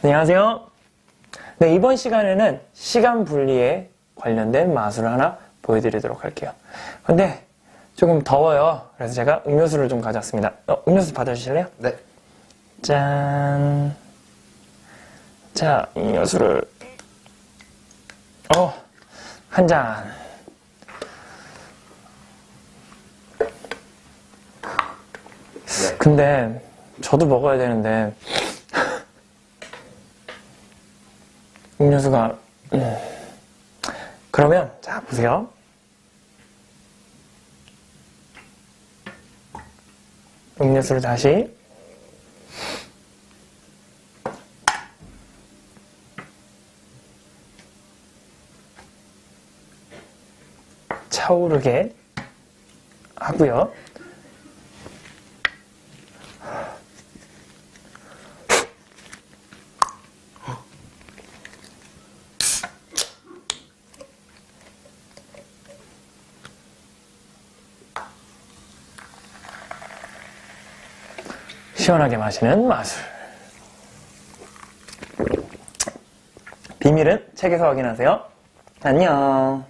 안녕하세요. 네, 이번 시간에는 시간 분리에 관련된 마술을 하나 보여드리도록 할게요. 근데 조금 더워요. 그래서 제가 음료수를 좀 가져왔습니다. 어, 음료수 받아주실래요? 네. 짠. 자, 음료수를, 어, 한 잔. 네. 근데, 저도 먹어야 되는데, 음료수가, 음. 그러면, 자, 보세요. 음료수를 다시, 차오르게 하고요. 시원하게 마시는 마술. 비밀은 책에서 확인하세요. 안녕.